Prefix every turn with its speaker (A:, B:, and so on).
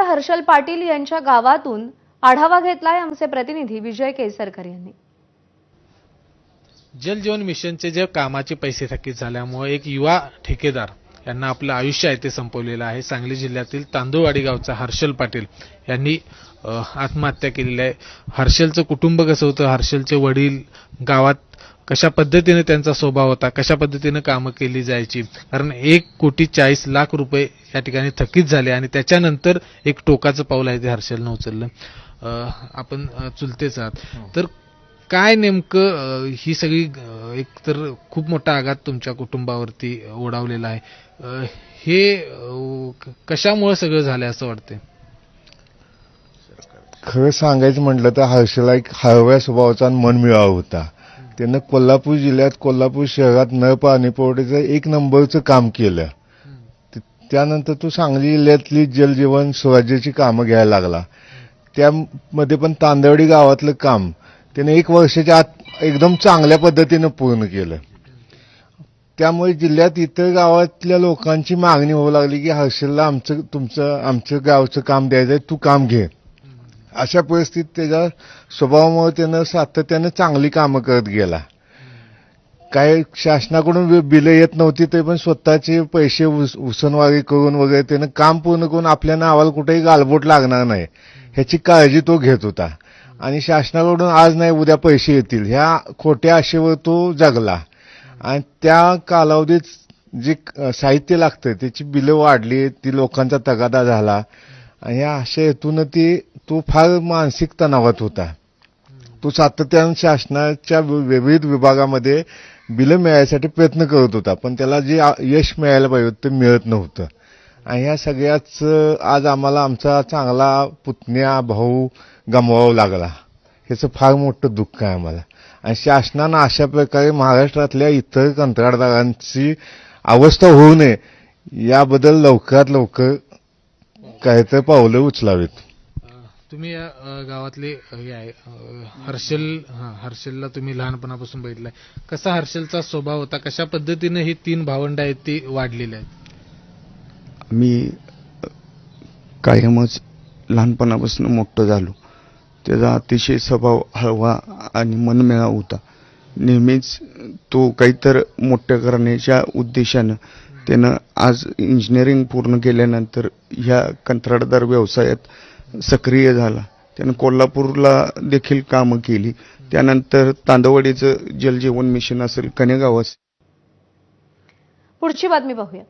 A: आमदार हर्षल पाटील यांच्या गावातून आढावा घेतलाय आमचे प्रतिनिधी विजय केसरकर यांनी.
B: जल जीवन मिशनचे जे कामाचे पैसे थकीत झाल्यामुळे एक युवा ठेकेदार यांना आपलं आयुष्य आहे ते संपवलेलं आहे. सांगली जिल्ह्यातील तांदूळवाडी गावचा हर्षल पाटील यांनी आत्महत्या केलेली आहे. हर्षलचं कुटुंब कसं होतं? हर्षलचे वडील गावात कशा पद्धतीने त्यांचा स्वभाव होता कशा पद्धतीने कामं केली जायची? कारण एक कोटी चाळीस लाख रुपये या ठिकाणी थकीत झाले आणि त्याच्यानंतर एक टोकाचं पाऊल आहे ते हर्षलनं उचललं. आपण चुलतेच आहात. तर काय नेमकं ही सगळी एक तर खूप मोठा आघात तुमच्या कुटुंबावरती ओढावलेला आहे. हे कशामुळे सगळं झालं असं वाटतंय?
C: खरं सांगायचं म्हटलं तर हर्षला एक हळव्या स्वभावाचा आणि मनमिळावा होता. त्यानं कोल्हापूर जिल्ह्यात कोल्हापूर शहरात नळ पाणी पुरवठ्याचं एक नंबरचं काम केलं. त्यानंतर तो सांगली जिल्ह्यातली जलजीवन स्वराज्याची कामं घ्यायला लागला. त्यामध्ये पण तांदवडी गावातलं काम त्याने एक वर्षाच्या आत एकदम चांगल्या पद्धतीनं पूर्ण केलं. त्यामुळे जिल्ह्यात इतर गावातल्या लोकांची मागणी होऊ लागली की हर्षलला आमचं तुमचं आमचं गावचं काम द्यायचंय तू काम घे. अशा परिस्थितीत त्याच्या स्वभावामुळे त्यानं सातत्यानं चांगली कामं करत गेला. काय शासनाकडून बिलं येत नव्हती ते पण स्वतःचे पैसे उस- उसनवारी करून वगैरे त्यानं काम पूर्ण करून आपल्या नावाला कुठेही गालबोट लागणार नाही. ह्याची काळजी तो घेत होता. आणि शासनाकडून आज नाही उद्या पैसे येतील. ह्या खोट्या आशेवर तो जगला. आणि त्या कालावधीत जे साहित्य लागतं त्याची बिलं वाढली ती लोकांचा तगादा झाला. आणि ह्या अशा ती तो फार मानसिक तणावात होता. तो सातत्यानं शासनाच्या वि- विविध विभागामध्ये बिलं मिळायसाठी प्रयत्न करत होता पण त्याला जे यश मिळायला पाहिजे ते मिळत नव्हतं. आणि ह्या सगळ्याच आज आम्हाला आमचा चांगला पुतण्या भाऊ गमवावा लागला. ह्याचं फार मोठं दुःख आहे आम्हाला. आणि शासनानं अशा प्रकारे महाराष्ट्रातल्या इतर कंत्राटदारांची अवस्था होऊ नये याबद्दल लवकरात लवकर काय तर पावलं उचलावीत.
B: तुम्ही या अ, गावातले अ, हे आहे अ, हर्षल हा हर्षलला तुम्ही लहानपणापासून बघितलाय. कसा हर्षलचा स्वभाव होता? कशा पद्धतीने ही तीन भावंड आहेत ती वाढलेली आहेत?
D: मी अ, कायमच लहानपणापासून मोठं झालो. त्याचा अतिशय स्वभाव हळवा आणि मनमिळा होता. नेहमीच तो काहीतर मोठं करण्याच्या उद्देशानं त्यानं आज इंजिनिअरिंग पूर्ण केल्यानंतर ह्या कंत्राटदार व्यवसायात सक्रिय झाला. त्यानं कोल्हापूरला देखील कामं केली. त्यानंतर तांदवडीचं जलजीवन मिशन असेल कनेगाव असेल.
A: पुढची बातमी पाहूया